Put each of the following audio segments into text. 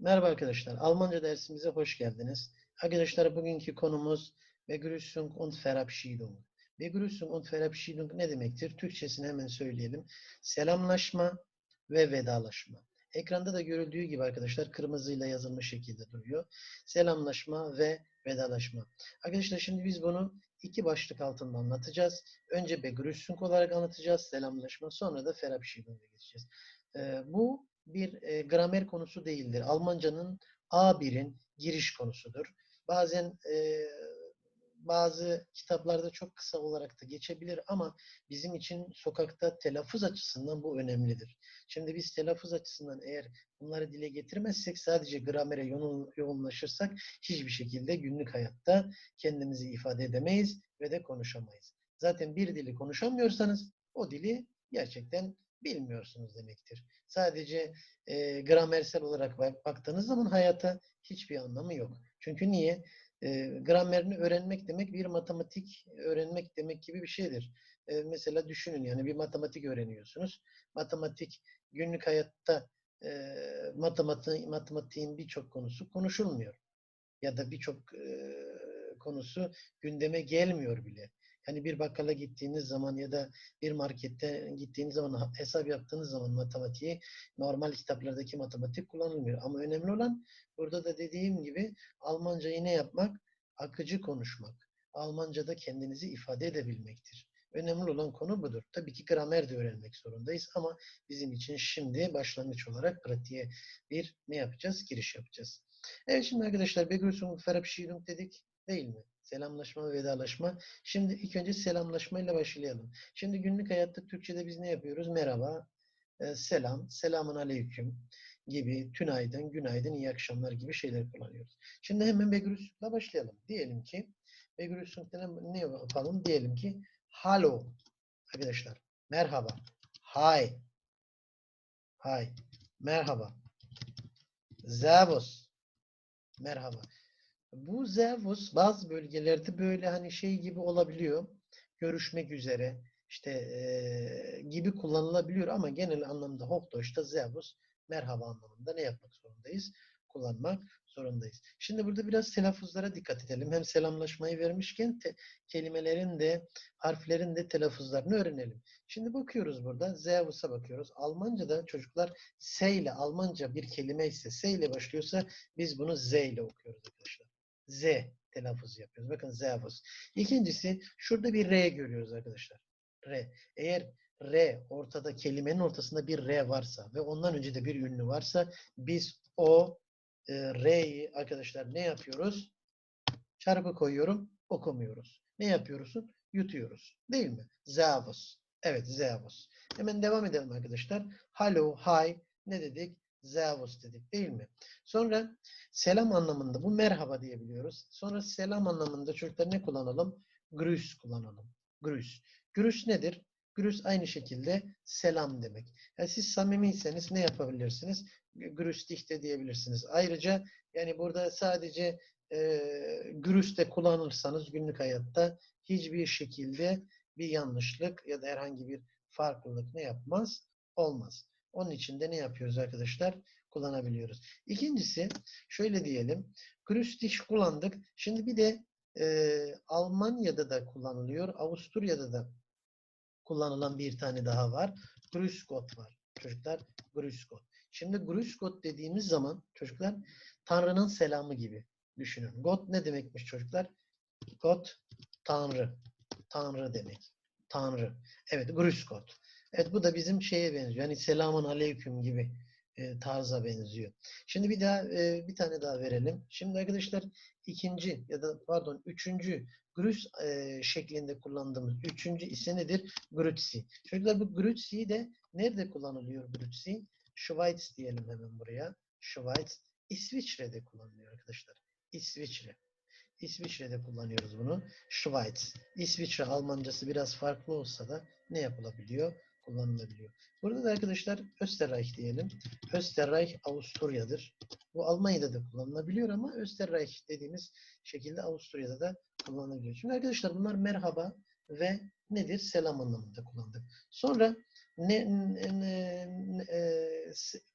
Merhaba arkadaşlar. Almanca dersimize hoş geldiniz. Arkadaşlar bugünkü konumuz Begrüßung und Verabschiedung. Begrüßung und Verabschiedung ne demektir? Türkçesini hemen söyleyelim. Selamlaşma ve vedalaşma. Ekranda da görüldüğü gibi arkadaşlar kırmızıyla yazılmış şekilde duruyor. Selamlaşma ve vedalaşma. Arkadaşlar şimdi biz bunu iki başlık altında anlatacağız. Önce Begrüßung olarak anlatacağız. Selamlaşma. Sonra da Verabschiedung'a geçeceğiz. Ee, bu bir e, gramer konusu değildir. Almancanın A1'in giriş konusudur. Bazen e, bazı kitaplarda çok kısa olarak da geçebilir ama bizim için sokakta telaffuz açısından bu önemlidir. Şimdi biz telaffuz açısından eğer bunları dile getirmezsek sadece gramere yoğun- yoğunlaşırsak hiçbir şekilde günlük hayatta kendimizi ifade edemeyiz ve de konuşamayız. Zaten bir dili konuşamıyorsanız o dili gerçekten bilmiyorsunuz demektir. Sadece e, gramersel olarak bak- baktığınız zaman hayata hiçbir anlamı yok. Çünkü niye? E, gramerini öğrenmek demek bir matematik öğrenmek demek gibi bir şeydir. E, mesela düşünün yani bir matematik öğreniyorsunuz. Matematik günlük hayatta e, matematiğin, matematiğin birçok konusu konuşulmuyor. Ya da birçok e, konusu gündeme gelmiyor bile. Yani bir bakkala gittiğiniz zaman ya da bir markette gittiğiniz zaman hesap yaptığınız zaman matematiği normal kitaplardaki matematik kullanılmıyor. Ama önemli olan burada da dediğim gibi Almancayı ne yapmak? Akıcı konuşmak. Almanca'da kendinizi ifade edebilmektir. Önemli olan konu budur. Tabii ki gramer de öğrenmek zorundayız ama bizim için şimdi başlangıç olarak pratiğe bir ne yapacağız? Giriş yapacağız. Evet şimdi arkadaşlar Begrüßung Verabschiedung dedik değil mi? Selamlaşma ve vedalaşma. Şimdi ilk önce selamlaşmayla başlayalım. Şimdi günlük hayatta Türkçe'de biz ne yapıyoruz? Merhaba, e, selam, selamun aleyküm gibi, tünaydın, günaydın, iyi akşamlar gibi şeyler kullanıyoruz. Şimdi hemen Begrüßung'la başlayalım. Diyelim ki Begrüßung'da ne- yapalım? Diyelim ki Hallo arkadaşlar. Merhaba. Hi. Hi. Merhaba. Servus. Merhaba. Bu Servus bazı bölgelerde böyle hani şey gibi olabiliyor. Görüşmek üzere işte eee, gibi kullanılabiliyor ama genel anlamda Hochdeutsch'ta Servus merhaba anlamında ne yapmak zorundayız? Kullanmak zorundayız. Şimdi burada biraz telaffuzlara dikkat edelim. Hem selamlaşmayı vermişken te- kelimelerin de harflerin de telaffuzlarını öğrenelim. Şimdi bakıyoruz burada. Servus'a bakıyoruz. Almanca'da çocuklar S ile Almanca bir kelime ise S ile başlıyorsa biz bunu Z ile okuyoruz arkadaşlar. Z telaffuz yapıyoruz. Bakın Servus. İkincisi şurada bir R görüyoruz arkadaşlar. R. Eğer R ortada kelimenin ortasında bir R varsa ve ondan önce de bir ünlü varsa biz o e, R'yi arkadaşlar ne yapıyoruz? Çarpı koyuyorum, okumuyoruz. Ne yapıyorsun? Yutuyoruz. Değil mi? Servus. Evet, Servus. Hemen devam edelim arkadaşlar. Hello, hi. Ne dedik? Servus dedik değil mi? Sonra selam anlamında bu merhaba diyebiliyoruz. Sonra selam anlamında çocuklar ne kullanalım? Grüß kullanalım. Grüß. Grüß nedir? Grüß aynı şekilde selam demek. Yani siz samimiyseniz ne yapabilirsiniz? Grüß dich de diyebilirsiniz. Ayrıca yani burada sadece e, grüß de kullanırsanız günlük hayatta hiçbir şekilde bir yanlışlık ya da herhangi bir farklılık ne yapmaz? Olmaz. Onun için de ne yapıyoruz arkadaşlar? Kullanabiliyoruz. İkincisi şöyle diyelim. Dich kullandık. Şimdi bir de e, Almanya'da da kullanılıyor. Avusturya'da da kullanılan bir tane daha var. Grüß Gott var. Çocuklar Grüß Gott. Şimdi Grüß Gott dediğimiz zaman çocuklar Tanrı'nın selamı gibi düşünün. Gott ne demekmiş çocuklar? Gott Tanrı. Tanrı demek. Tanrı. Evet Grüß Gott. Evet bu da bizim şeye benziyor. Yani selamun aleyküm gibi e, tarza benziyor. Şimdi bir daha e, bir tane daha verelim. Şimdi arkadaşlar ikinci ya da pardon üçüncü grüß e, şeklinde kullandığımız üçüncü ise nedir? Grüezi. Çocuklar bu Grüezi de nerede kullanılıyor Grüezi? Schweiz diyelim hemen buraya. Schweiz. İsviçre'de kullanılıyor arkadaşlar. İsviçre. İsviçre'de kullanıyoruz bunu. Schweiz. İsviçre Almancası biraz farklı olsa da ne yapılabiliyor? Kullanılabiliyor. Burada da arkadaşlar Österreich diyelim. Österreich Avusturya'dır. Bu Almanya'da da kullanılabiliyor ama Österreich dediğimiz şekilde Avusturya'da da kullanılabiliyor. Şimdi arkadaşlar bunlar merhaba ve nedir? Selam anlamında kullandık. Sonra ne, ne- ne- e,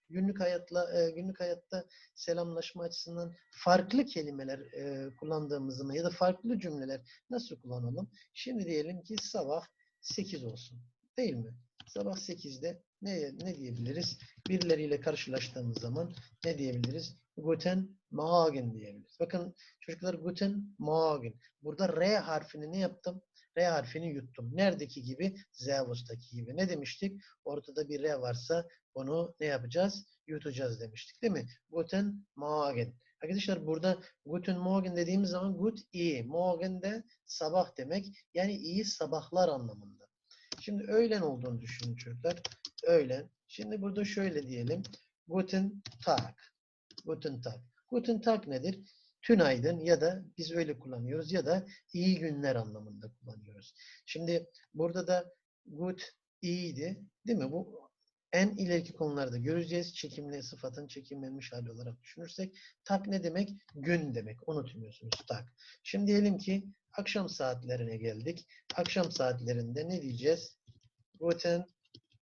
günlük hayatla e, günlük hayatta selamlaşma açısından farklı kelimeler e, kullandığımız zaman ya da farklı cümleler nasıl kullanalım? Şimdi diyelim ki sabah 8 olsun. Değil mi? Sabah 8'de ne ne diyebiliriz? Birileriyle karşılaştığımız zaman ne diyebiliriz? Guten Morgen diyebiliriz. Bakın çocuklar Guten Morgen. Burada R harfini ne yaptım? R harfini yuttum. Neredeki gibi? Zevus'taki gibi. Ne demiştik? Ortada bir R varsa onu ne yapacağız? Yutacağız demiştik değil mi? Guten Morgen. Arkadaşlar burada Guten Morgen dediğimiz zaman gut iyi. Morgen de sabah demek. Yani iyi sabahlar anlamında. Şimdi öğlen olduğunu düşünün çocuklar. Öğlen. Şimdi burada şöyle diyelim. Guten Tag. Guten Tag. Guten Tag nedir? Tünaydın ya da biz öyle kullanıyoruz ya da iyi günler anlamında kullanıyoruz. Şimdi burada da good iyiydi. Değil mi? Bu en ileriki konularda göreceğiz. Çekimli sıfatın çekimlenmiş hali olarak düşünürsek. Tak ne demek? Gün demek. Unutmuyorsunuz tak. Şimdi diyelim ki akşam saatlerine geldik. Akşam saatlerinde ne diyeceğiz? Guten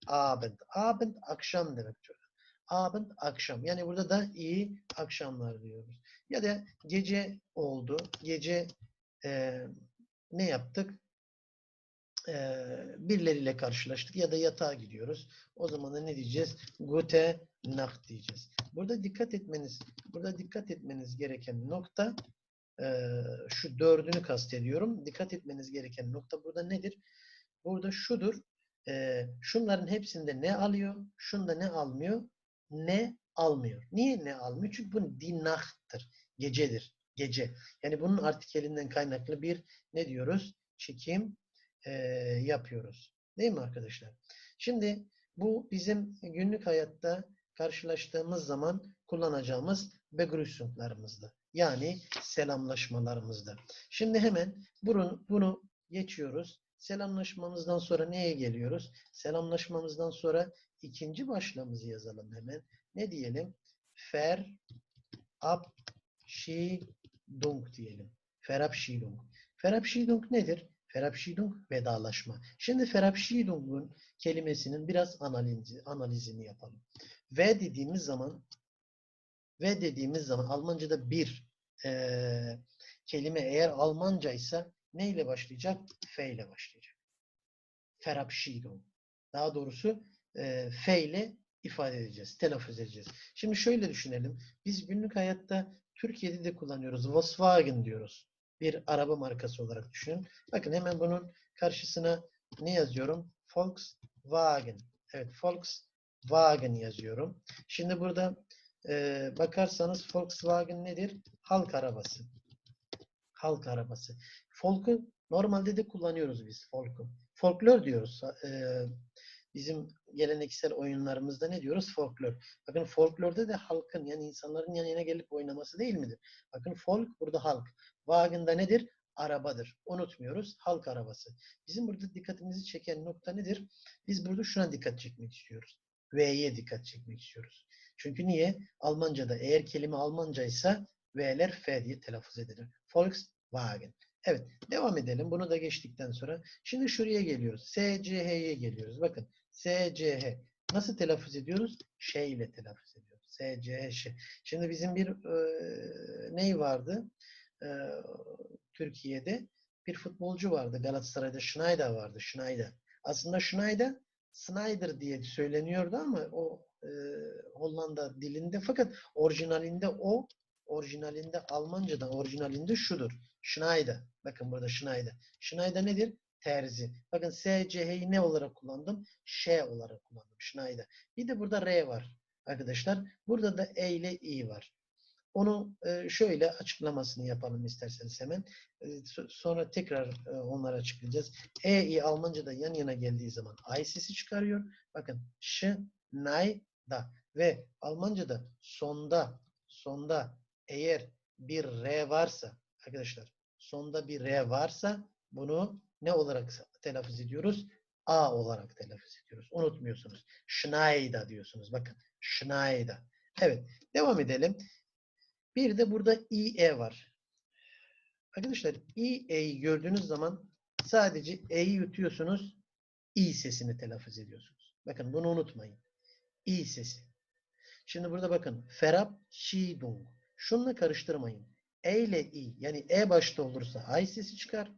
Abend. Abend akşam demek çocuk. Abend akşam. Yani burada da iyi akşamlar diyoruz. Ya da gece oldu. Gece e, ne yaptık? E, birileriyle karşılaştık ya da yatağa gidiyoruz. O zaman da ne diyeceğiz? Gute Nacht diyeceğiz. Burada dikkat etmeniz, burada dikkat etmeniz gereken nokta e, şu dördünü kastediyorum. Dikkat etmeniz gereken nokta burada nedir? Burada şudur. E, şunların hepsinde ne alıyor? Şunda ne almıyor? Ne almıyor. Niye ne almıyor? Çünkü bu dinahtır. Gecedir. Gece. Yani bunun artikelinden kaynaklı bir ne diyoruz? Çekim e, yapıyoruz. Değil mi arkadaşlar? Şimdi bu bizim günlük hayatta karşılaştığımız zaman kullanacağımız begrüßunglarımızda. Yani selamlaşmalarımızda. Şimdi hemen bunu, bunu geçiyoruz. Selamlaşmamızdan sonra neye geliyoruz? Selamlaşmamızdan sonra ikinci başlığımızı yazalım hemen. Ne diyelim? Fer Abschiedung diyelim. Verabschiedung. Verabschiedung nedir? Verabschiedung vedalaşma. Şimdi Verabschiedung'un kelimesinin biraz analizi, analizini yapalım. Ve dediğimiz zaman ve dediğimiz zaman Almanca'da bir e, kelime eğer Almanca ise ne ile başlayacak? F ile başlayacak. Verabschiedung. Daha doğrusu e, F ile ifade edeceğiz, telaffuz edeceğiz. Şimdi şöyle düşünelim. Biz günlük hayatta Türkiye'de de kullanıyoruz. Volkswagen diyoruz. Bir araba markası olarak düşünün. Bakın hemen bunun karşısına ne yazıyorum? Volkswagen. Evet, Volkswagen yazıyorum. Şimdi burada e, bakarsanız Volkswagen nedir? Halk arabası. Halk arabası. Folk'u normalde de kullanıyoruz biz folk'u. Folklor diyoruz. E, bizim geleneksel oyunlarımızda ne diyoruz? Folklor. Bakın folklorda da halkın yani insanların yan yana gelip oynaması değil midir? Bakın folk burada halk. Wagen'da nedir? Arabadır. Unutmuyoruz. Halk arabası. Bizim burada dikkatimizi çeken nokta nedir? Biz burada şuna dikkat çekmek istiyoruz. V'ye dikkat çekmek istiyoruz. Çünkü niye? Almanca'da eğer kelime Almanca ise V'ler F diye telaffuz edilir. Volkswagen. Evet. Devam edelim. Bunu da geçtikten sonra. Şimdi şuraya geliyoruz. SCH'ye geliyoruz. Bakın. SCH. Nasıl telaffuz ediyoruz? Ş ile telaffuz ediyoruz. SCH. Şimdi bizim bir e, ney vardı? E, Türkiye'de bir futbolcu vardı. Galatasaray'da Schneider vardı. Schneider. Aslında Schneider Snyder diye söyleniyordu ama o e, Hollanda dilinde fakat orijinalinde o orijinalinde Almanca'da orijinalinde şudur. Schneider. Bakın burada Schneider. Schneider nedir? Terzi. Bakın SCH'yi ne olarak kullandım? Ş olarak kullandım. Schneider. Bir de burada R var arkadaşlar. Burada da E ile I var. Onu e, şöyle açıklamasını yapalım isterseniz hemen. Sonra tekrar onları açıklayacağız. E, I Almanca'da yan yana geldiği zaman I sesi çıkarıyor. Bakın Ş, Nay, Da. Ve Almanca'da sonda sonda eğer bir R varsa arkadaşlar sonda bir R varsa bunu ne olarak telaffuz ediyoruz? A olarak telaffuz ediyoruz. Unutmuyorsunuz. Schneider diyorsunuz. Bakın. Schneider. Evet. Devam edelim. Bir de burada IE var. Arkadaşlar IE'yi gördüğünüz zaman sadece E'yi yutuyorsunuz. I sesini telaffuz ediyorsunuz. Bakın bunu unutmayın. İ sesi. Şimdi burada bakın. Verabschiedung. Şununla karıştırmayın. E ile i yani e başta olursa ay sesi çıkar.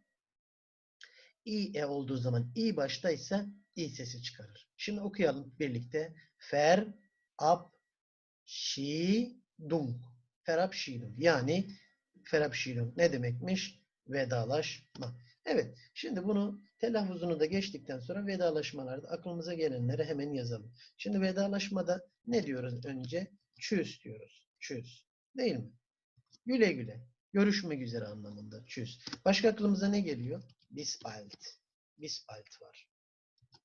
i e olduğu zaman i baştaysa i sesi çıkarır. Şimdi okuyalım birlikte. Fer ab Şidung. Ferabşidung. Yani Ferabşidung ne demekmiş? Vedalaşma. Evet. Şimdi bunu telaffuzunu da geçtikten sonra vedalaşmalarda aklımıza gelenleri hemen yazalım. Şimdi vedalaşmada ne diyoruz önce? Çüz diyoruz. Çüz. Değil mi? Güle güle. Görüşmek üzere anlamında. Çüz. Başka aklımıza ne geliyor? Bis bald. Bis bald var.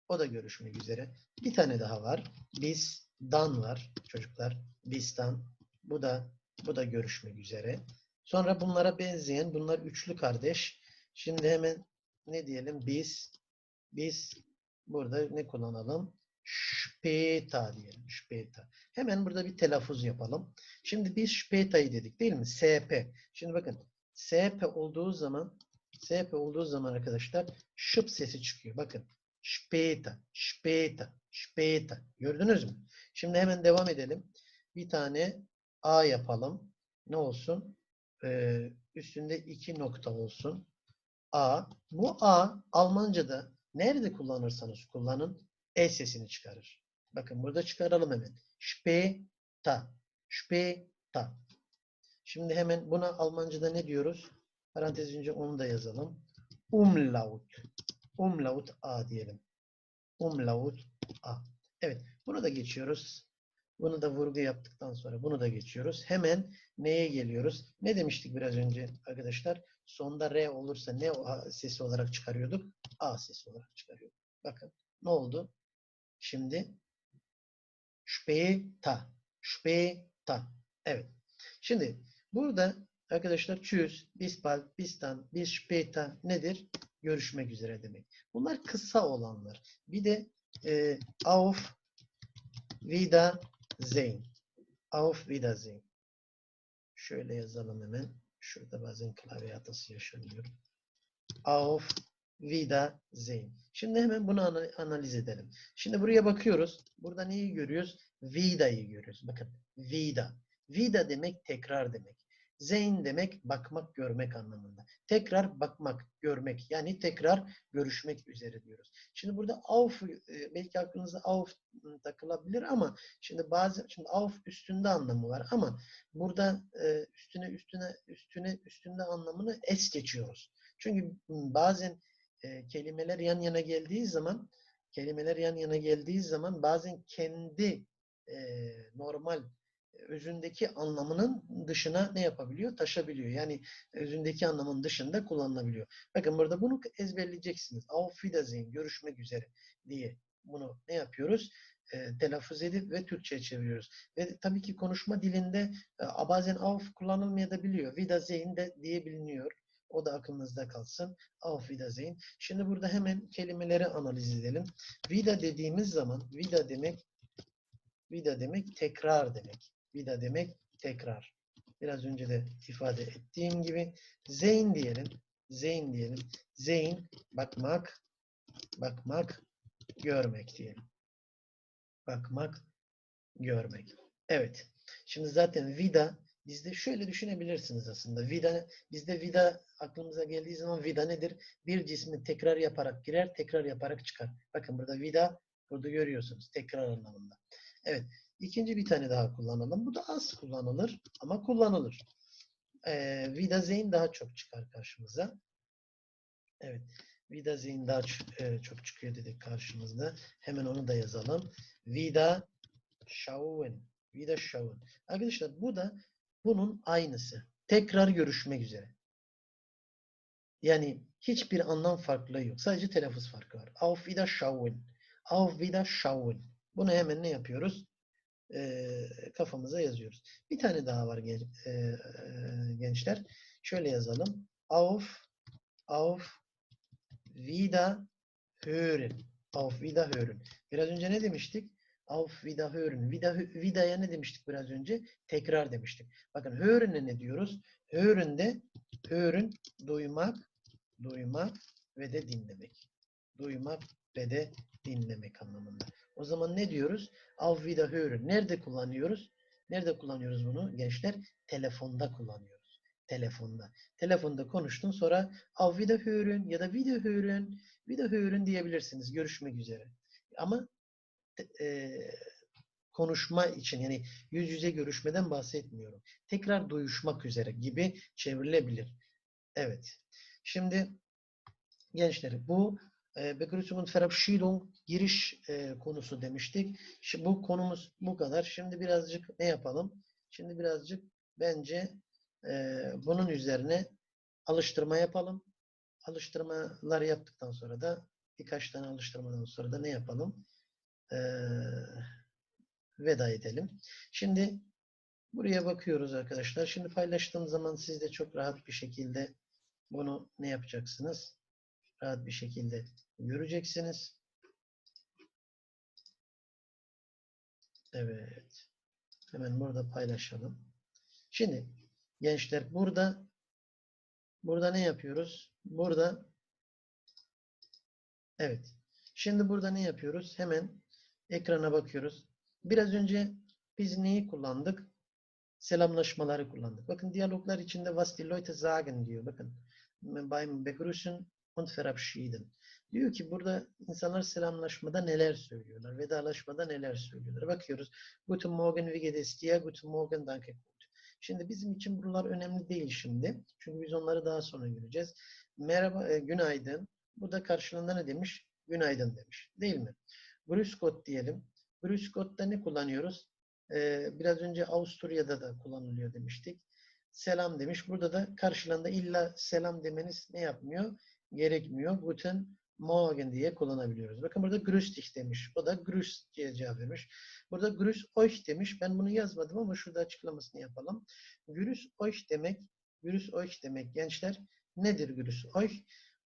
O da görüşmek üzere. Bir tane daha var. Bis dan var çocuklar. Bistan. Bu da bu da görüşmek üzere. Sonra bunlara benzeyen bunlar üçlü kardeş. Şimdi hemen ne diyelim? Biz biz burada ne kullanalım? Später diyelim. Später. Hemen burada bir telaffuz yapalım. Şimdi biz später'ı dedik değil mi? SP. Şimdi bakın SP olduğu zaman SP olduğu zaman arkadaşlar şıp sesi çıkıyor. Bakın. Später, später, später. Gördünüz mü? Şimdi hemen devam edelim. Bir tane A yapalım. Ne olsun? Ee, üstünde iki nokta olsun. A. Bu A Almanca'da nerede kullanırsanız kullanın E sesini çıkarır. Bakın burada çıkaralım hemen. Später. Später. Şimdi hemen buna Almanca'da ne diyoruz? Parantez önce onu da yazalım. Umlaut. Umlaut A diyelim. Umlaut A. Evet. Bunu da geçiyoruz. Bunu da vurgu yaptıktan sonra bunu da geçiyoruz. Hemen neye geliyoruz? Ne demiştik biraz önce arkadaşlar? Sonda R olursa ne sesi olarak çıkarıyorduk? A sesi olarak çıkarıyorduk. Bakın ne oldu? Şimdi später. Später. Evet. Şimdi burada arkadaşlar tschüss, bis bald, bis dann, bis nedir? Görüşmek üzere demek. Bunlar kısa olanlar. Bir de e, auf Wiedersehen. Auf Wiedersehen. Şöyle yazalım hemen. Şurada bazen klavye hatası yaşanıyor. Auf Wiedersehen. Şimdi hemen bunu analiz edelim. Şimdi buraya bakıyoruz. Burada neyi görüyoruz? Vida'yı görüyoruz. Bakın. Vida. Vida demek tekrar demek. Zeyn demek bakmak, görmek anlamında. Tekrar bakmak, görmek. Yani tekrar görüşmek üzere diyoruz. Şimdi burada auf belki aklınıza auf takılabilir ama şimdi bazı şimdi auf üstünde anlamı var ama burada üstüne üstüne üstüne üstünde anlamını es geçiyoruz. Çünkü bazen kelimeler yan yana geldiği zaman kelimeler yan yana geldiği zaman bazen kendi normal özündeki anlamının dışına ne yapabiliyor? Taşabiliyor. Yani özündeki anlamın dışında kullanılabiliyor. Bakın burada bunu ezberleyeceksiniz. Auf Wiedersehen, görüşmek üzere diye bunu ne yapıyoruz? E, telaffuz edip ve Türkçe'ye çeviriyoruz. Ve tabii ki konuşma dilinde e, bazen auf kullanılmayabiliyor. Wiedersehen de diye biliniyor. O da aklınızda kalsın. Auf Wiedersehen. Şimdi burada hemen kelimeleri analiz edelim. Vida dediğimiz zaman vida demek vida demek tekrar demek. Vida demek tekrar. Biraz önce de ifade ettiğim gibi zeyn diyelim. Zeyn diyelim. Zeyn bakmak, bakmak, görmek diyelim. Bakmak, görmek. Evet. Şimdi zaten vida bizde şöyle düşünebilirsiniz aslında. Vida bizde vida aklımıza geldiği zaman vida nedir? Bir cismi tekrar yaparak girer, tekrar yaparak çıkar. Bakın burada vida burada görüyorsunuz tekrar anlamında. Evet. İkinci bir tane daha kullanalım. Bu da az kullanılır ama kullanılır. Ee, Wiedersehen daha çok çıkar karşımıza. Evet. Wiedersehen daha e, çok çıkıyor dedik karşımızda. Hemen onu da yazalım. Wiederschauen. Wiederschauen. Arkadaşlar bu da bunun aynısı. Tekrar görüşmek üzere. Yani hiçbir anlam farklılığı yok. Sadece telaffuz farkı var. Auf Wiederschauen. Auf Wiederschauen. Bunu hemen ne yapıyoruz? E, kafamıza yazıyoruz. Bir tane daha var gen, e, gençler. Şöyle yazalım. Auf auf wieder hören. Auf wieder hören. Biraz önce ne demiştik? Auf wieder hören. Vida, vida'ya ne demiştik biraz önce? Tekrar demiştik. Bakın hören'e ne diyoruz? Hören'de hören duymak, duymak ve de dinlemek. Duymak ve de dinlemek anlamında. O zaman ne diyoruz? Auf Wiederhören. Nerede kullanıyoruz? Nerede kullanıyoruz bunu gençler? Telefonda kullanıyoruz. Telefonda. Telefonda konuştun sonra av video hören ya da video hören, video hören diyebilirsiniz. Görüşmek üzere. Ama e, konuşma için yani yüz yüze görüşmeden bahsetmiyorum. Tekrar duyuşmak üzere gibi çevrilebilir. Evet. Şimdi gençler bu e, Begrüßung und Verabschiedung giriş e, konusu demiştik. Şimdi bu konumuz bu kadar. Şimdi birazcık ne yapalım? Şimdi birazcık bence e, bunun üzerine alıştırma yapalım. Alıştırmalar yaptıktan sonra da birkaç tane alıştırmadan sonra da ne yapalım? Eee veda edelim. Şimdi buraya bakıyoruz arkadaşlar. Şimdi paylaştığım zaman siz de çok rahat bir şekilde bunu ne yapacaksınız? Rahat bir şekilde göreceksiniz. Evet. Hemen burada paylaşalım. Şimdi gençler burada burada ne yapıyoruz? Burada evet. Şimdi burada ne yapıyoruz? Hemen ekrana bakıyoruz. Biraz önce biz neyi kullandık? Selamlaşmaları kullandık. Bakın diyaloglar içinde was die Leute sagen diyor. Bakın beim Begrüßen und Verabschieden. Diyor ki burada insanlar selamlaşmada neler söylüyorlar, vedalaşmada neler söylüyorlar. Bakıyoruz. Guten Morgen, wie geht es dir? Guten Morgen, danke gut. Şimdi bizim için buralar önemli değil şimdi. Çünkü biz onları daha sonra göreceğiz. Merhaba, e, günaydın. Bu da karşılığında ne demiş? Günaydın demiş. Değil mi? Grüß diyelim. Grüß ne kullanıyoruz? Ee, biraz önce Avusturya'da da kullanılıyor demiştik. Selam demiş. Burada da karşılığında illa selam demeniz ne yapmıyor? Gerekmiyor. Guten Morgen diye kullanabiliyoruz. Bakın burada Grüß dich demiş. O da Grüß diye cevap vermiş. Burada Grüß euch demiş. Ben bunu yazmadım ama şurada açıklamasını yapalım. Grüß euch demek, Grüß euch demek gençler nedir Grüß euch?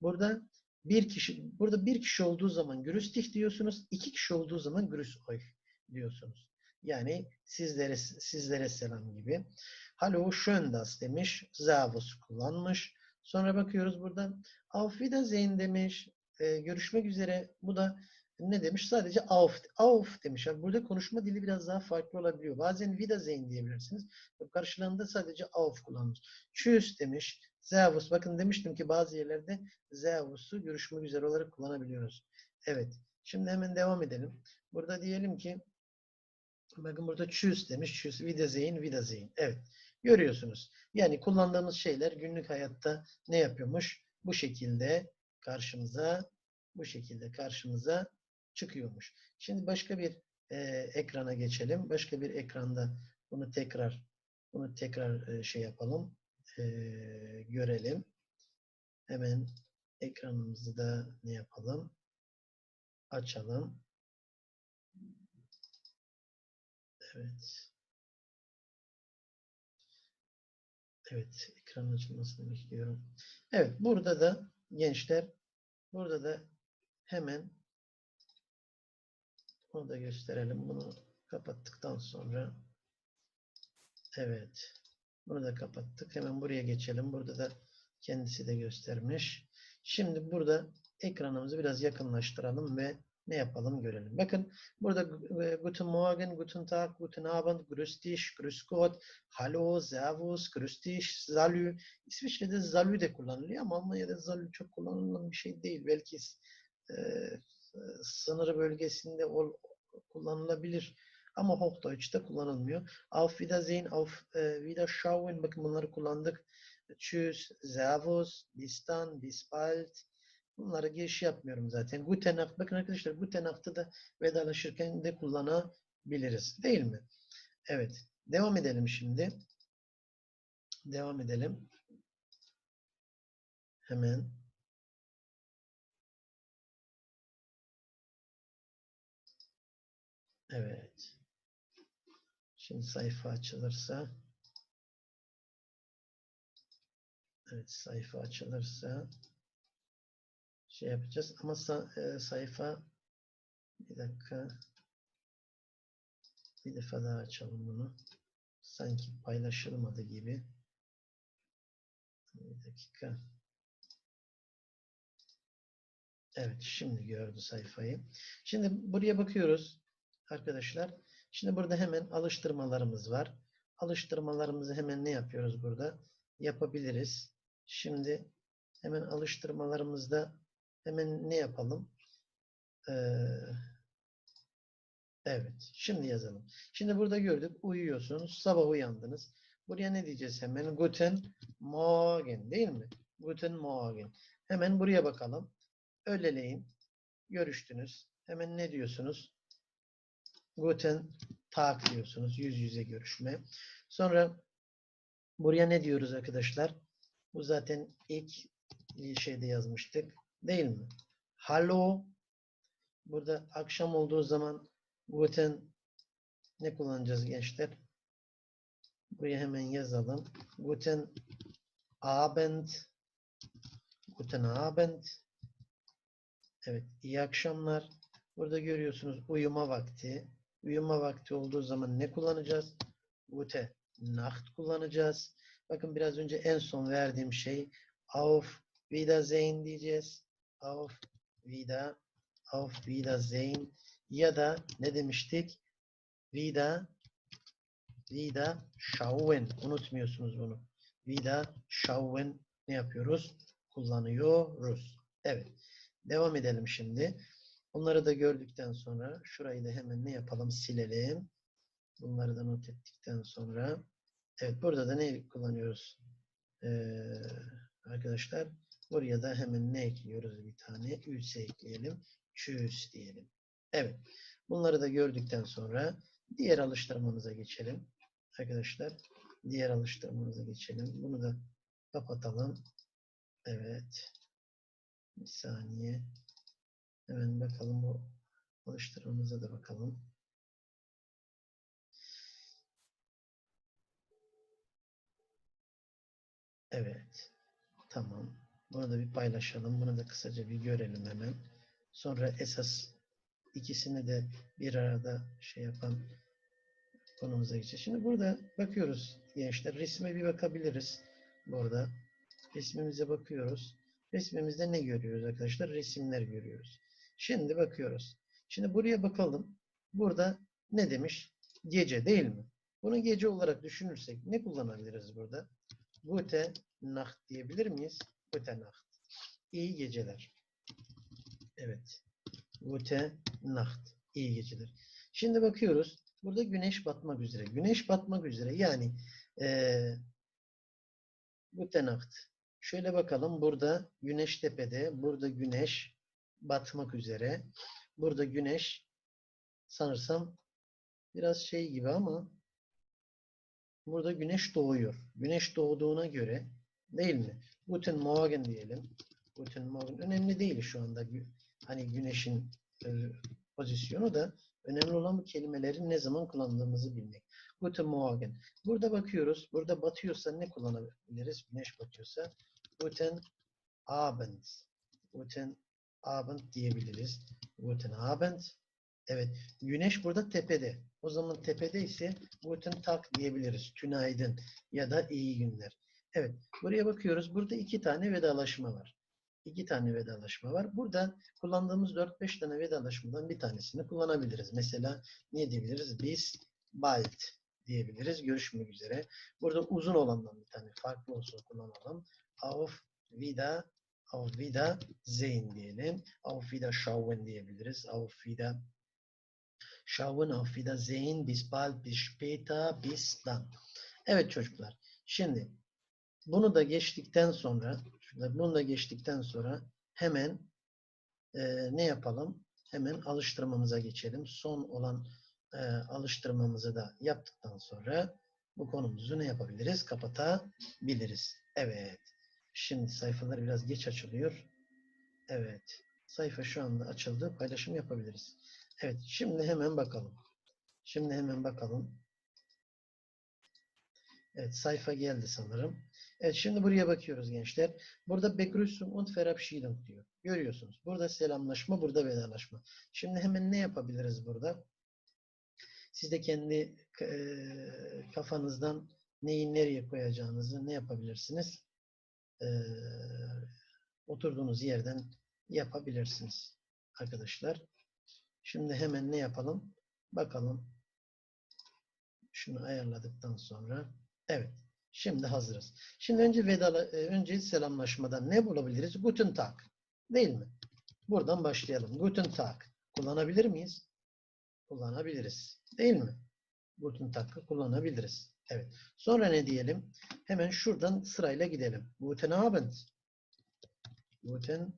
Burada bir kişi burada bir kişi olduğu zaman Grüß dich diyorsunuz. iki kişi olduğu zaman Grüß euch diyorsunuz. Yani sizlere sizlere selam gibi. Hallo schön das demiş. Servus kullanmış. Sonra bakıyoruz burada Auf Wiedersehen demiş. Ee, görüşmek üzere. Bu da ne demiş? Sadece auf, auf demiş. Yani burada konuşma dili biraz daha farklı olabiliyor. Bazen Wiedersehen diyebilirsiniz. Karşılığında sadece auf kullanmış. Tschüss demiş. Servus. Bakın demiştim ki bazı yerlerde Servus'u görüşmek üzere olarak kullanabiliyoruz. Evet. Şimdi hemen devam edelim. Burada diyelim ki bakın burada tschüss demiş. Tschüss. Wiedersehen. Wiedersehen. Evet. Görüyorsunuz. Yani kullandığımız şeyler günlük hayatta ne yapıyormuş? Bu şekilde karşımıza bu şekilde karşımıza çıkıyormuş. Şimdi başka bir e, ekrana geçelim. Başka bir ekranda bunu tekrar bunu tekrar e, şey yapalım. E, görelim. Hemen ekranımızı da ne yapalım? Açalım. Evet. Evet, ekranın açılmasını bekliyorum. Evet, burada da gençler, burada da hemen onu da gösterelim. Bunu kapattıktan sonra evet, bunu da kapattık. Hemen buraya geçelim. Burada da kendisi de göstermiş. Şimdi burada ekranımızı biraz yakınlaştıralım ve ne yapalım görelim. Bakın burada Guten Morgen, Guten Tag, Guten Abend, Grüß dich, Grüß Gott, Hallo, Servus, Grüß dich, Salü. İsviçre'de Salü de kullanılıyor ama Almanya'da Salü çok kullanılan bir şey değil. Belki e, sınır bölgesinde ol, kullanılabilir. Ama Hochdeutsch'ta kullanılmıyor. Auf Wiedersehen, auf e, Wiederschauen. Bakın bunları kullandık. Tschüss, Servus, bis dann, bis bald. Bunları giriş yapmıyorum zaten. Guten Nacht. Bakın arkadaşlar Guten Nacht'ı da vedalaşırken de kullanabiliriz. Değil mi? Evet. Devam edelim şimdi. Devam edelim. Hemen. Evet. Şimdi sayfa açılırsa Evet sayfa açılırsa şey yapacağız ama e, sayfa bir dakika bir defa daha açalım bunu. Sanki paylaşılmadı gibi. Bir dakika. Evet, şimdi gördü sayfayı. Şimdi buraya bakıyoruz arkadaşlar. Şimdi burada hemen alıştırmalarımız var. Alıştırmalarımızı hemen ne yapıyoruz burada? Yapabiliriz. Şimdi hemen alıştırmalarımızda hemen ne yapalım? Ee, evet. Şimdi yazalım. Şimdi burada gördük. Uyuyorsunuz. Sabah uyandınız. Buraya ne diyeceğiz hemen? Guten Morgen değil mi? Guten Morgen. Hemen buraya bakalım. Öğleleyin görüştünüz. Hemen ne diyorsunuz? Guten Tag diyorsunuz. Yüz yüze görüşme. Sonra buraya ne diyoruz arkadaşlar? Bu zaten ilk şeyde yazmıştık. Değil mi? Hallo. Burada akşam olduğu zaman Guten ne kullanacağız gençler? Buraya hemen yazalım. Guten Abend. Guten Abend. Evet, iyi akşamlar. Burada görüyorsunuz uyuma vakti. Uyuma vakti olduğu zaman ne kullanacağız? Gute Nacht kullanacağız. Bakın biraz önce en son verdiğim şey Auf Wiedersehen diyeceğiz. Auf Wieder Auf Wiedersehen ya da ne demiştik? Wieder Vida schauen. Unutmuyorsunuz bunu. Vida schauen ne yapıyoruz? Kullanıyoruz. Evet. Devam edelim şimdi. Bunları da gördükten sonra şurayı da hemen ne yapalım? Silelim. Bunları da not ettikten sonra evet burada da ne kullanıyoruz? Ee, arkadaşlar buraya da hemen ne ekliyoruz? Bir tane üs ekleyelim. Çüz diyelim. Evet. Bunları da gördükten sonra diğer alıştırmamıza geçelim. Arkadaşlar diğer alıştırmamıza geçelim. Bunu da kapatalım. Evet. Bir saniye. Hemen bakalım bu alıştırmamıza da bakalım. Evet. Tamam. Bunu da bir paylaşalım. Bunu da kısaca bir görelim hemen. Sonra esas ikisini de bir arada şey yapan konumuza geçeceğiz. Şimdi burada bakıyoruz gençler. Resme bir bakabiliriz. Burada. Resmimize bakıyoruz. Resmimizde ne görüyoruz arkadaşlar? Resimler görüyoruz. Şimdi bakıyoruz. Şimdi buraya bakalım. Burada ne demiş? Gece değil mi? Bunu gece olarak düşünürsek ne kullanabiliriz burada? Gute Nacht diyebilir miyiz? Gute Nacht. İyi geceler. Evet. Gute Nacht. İyi geceler. Şimdi bakıyoruz. Burada güneş batmak üzere. Güneş batmak üzere. Yani ee, Gute Nacht. Şöyle bakalım. Burada güneş tepede. Burada güneş batmak üzere. Burada güneş sanırsam biraz şey gibi ama burada güneş doğuyor. Güneş doğduğuna göre değil mi? Guten Morgen diyelim. Guten Morgen. Önemli değil şu anda. Hani güneşin e, pozisyonu da önemli olan bu kelimelerin ne zaman kullandığımızı bilmek. Guten Morgen. Burada bakıyoruz. Burada batıyorsa ne kullanabiliriz? Güneş batıyorsa. Guten Abend. Guten Abend diyebiliriz. Guten Abend. Evet. Güneş burada tepede. O zaman tepede ise Guten Tag diyebiliriz. Tünaydın ya da iyi günler. Evet. Buraya bakıyoruz. Burada iki tane vedalaşma var. İki tane vedalaşma var. Burada kullandığımız 4-5 tane vedalaşmadan bir tanesini kullanabiliriz. Mesela ne diyebiliriz? Biz bald diyebiliriz. Görüşmek üzere. Burada uzun olandan bir tane farklı olsun kullanalım. Auf wieder Auf Wiedersehen diyelim. Auf Wiederschauen diyebiliriz. Auf Wieder Schauen, auf Wiedersehen, bis bald, bis später, bis dann. Evet çocuklar. Şimdi bunu da geçtikten sonra bunu da geçtikten sonra hemen e, ne yapalım? Hemen alıştırmamıza geçelim. Son olan e, alıştırmamızı da yaptıktan sonra bu konumuzu ne yapabiliriz? Kapatabiliriz. Evet. Şimdi sayfalar biraz geç açılıyor. Evet. Sayfa şu anda açıldı. Paylaşım yapabiliriz. Evet. Şimdi hemen bakalım. Şimdi hemen bakalım. Evet. Sayfa geldi sanırım. Evet. Şimdi buraya bakıyoruz gençler. Burada Begrüßung und Verabschiedung diyor. Görüyorsunuz. Burada selamlaşma, burada vedalaşma. Şimdi hemen ne yapabiliriz burada? Siz de kendi kafanızdan neyi nereye koyacağınızı ne yapabilirsiniz? Ee, oturduğunuz yerden yapabilirsiniz arkadaşlar. Şimdi hemen ne yapalım? Bakalım. Şunu ayarladıktan sonra evet. Şimdi hazırız. Şimdi önce vedala, e, önce selamlaşmadan ne bulabiliriz? Guten Tag. Değil mi? Buradan başlayalım. Guten Tag. Kullanabilir miyiz? Kullanabiliriz. Değil mi? Guten Tag'ı kullanabiliriz. Evet. Sonra ne diyelim? Hemen şuradan sırayla gidelim. Guten Abend. Guten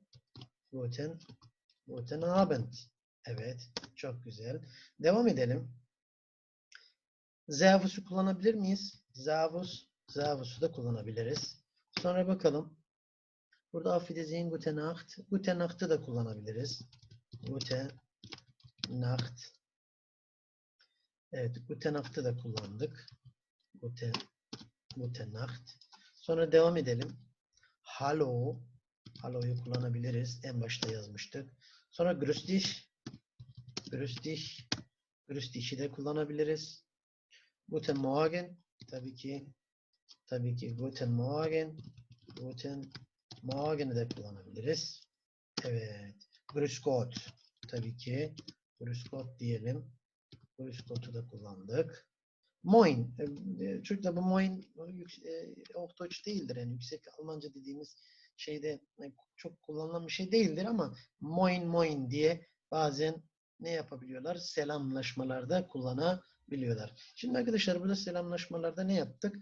Guten Guten Abend. Evet. Çok güzel. Devam edelim. Servus'u kullanabilir miyiz? Servus. Servus'u da kullanabiliriz. Sonra bakalım. Burada auf Wiedersehen, Gute Nacht. Gute Nacht'ı da kullanabiliriz. Gute Nacht. Evet, Gute Nacht'ı da kullandık. Gute, Gute Nacht. Sonra devam edelim. Hallo. Hallo'yu kullanabiliriz. En başta yazmıştık. Sonra Grüß dich. Grüß dich. Grüß dich'i de kullanabiliriz. Guten Morgen. Tabii ki tabii ki Guten Morgen. Guten Morgen'ı da kullanabiliriz. Evet. Grüß Gott. Tabii ki Grüß Gott diyelim. Grüß Gott'u da kullandık. Moin. E, Çocuklar bu moin yük- e, Hochdeutsch değildir. Yani yüksek Almanca dediğimiz şeyde e, çok kullanılan bir şey değildir ama moin moin diye bazen ne yapabiliyorlar? Selamlaşmalarda kullanabiliyorlar. Şimdi arkadaşlar burada selamlaşmalarda ne yaptık?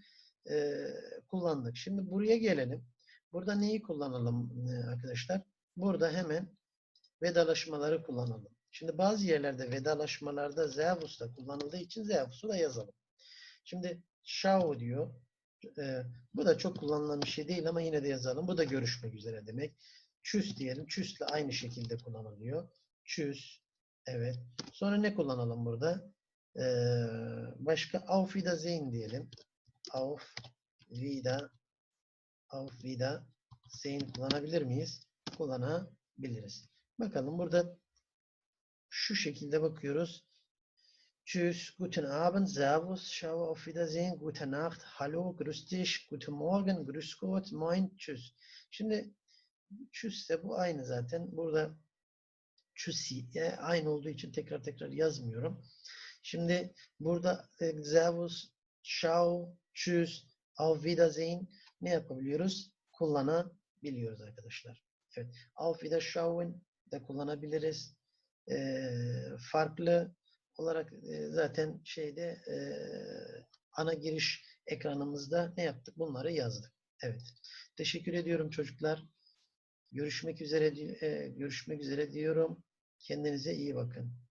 Kullandık. Şimdi buraya gelelim. Burada neyi kullanalım arkadaşlar? Burada hemen vedalaşmaları kullanalım. Şimdi bazı yerlerde vedalaşmalarda Servus da kullanıldığı için Servus'u da yazalım. Şimdi Ciao diyor. Ee, bu da çok kullanılan bir şey değil ama yine de yazalım. Bu da görüşmek üzere demek. Tschüss diyelim. Tschüss'le aynı şekilde kullanılıyor. Tschüss. Evet. Sonra ne kullanalım burada? Ee, başka Auf Wiedersehen diyelim. Auf Wieder Auf Wiedersehen kullanabilir miyiz? Kullanabiliriz. Bakalım burada şu şekilde bakıyoruz. Tschüss, guten Abend, Servus, ciao, auf Wiedersehen, gute Nacht, hallo, grüß dich, guten Morgen, grüß Gott, moin, tschüss. Şimdi tschüss de bu aynı zaten. Burada tschüssi e, aynı olduğu için tekrar tekrar yazmıyorum. Şimdi burada e, Servus, ciao, tschüss, auf Wiedersehen ne yapabiliyoruz? Kullanabiliyoruz arkadaşlar. Evet. Auf Wiederschauen da kullanabiliriz. Ee, farklı olarak zaten şeyde ana giriş ekranımızda ne yaptık? Bunları yazdık. Evet. Teşekkür ediyorum çocuklar. Görüşmek üzere görüşmek üzere diyorum. Kendinize iyi bakın.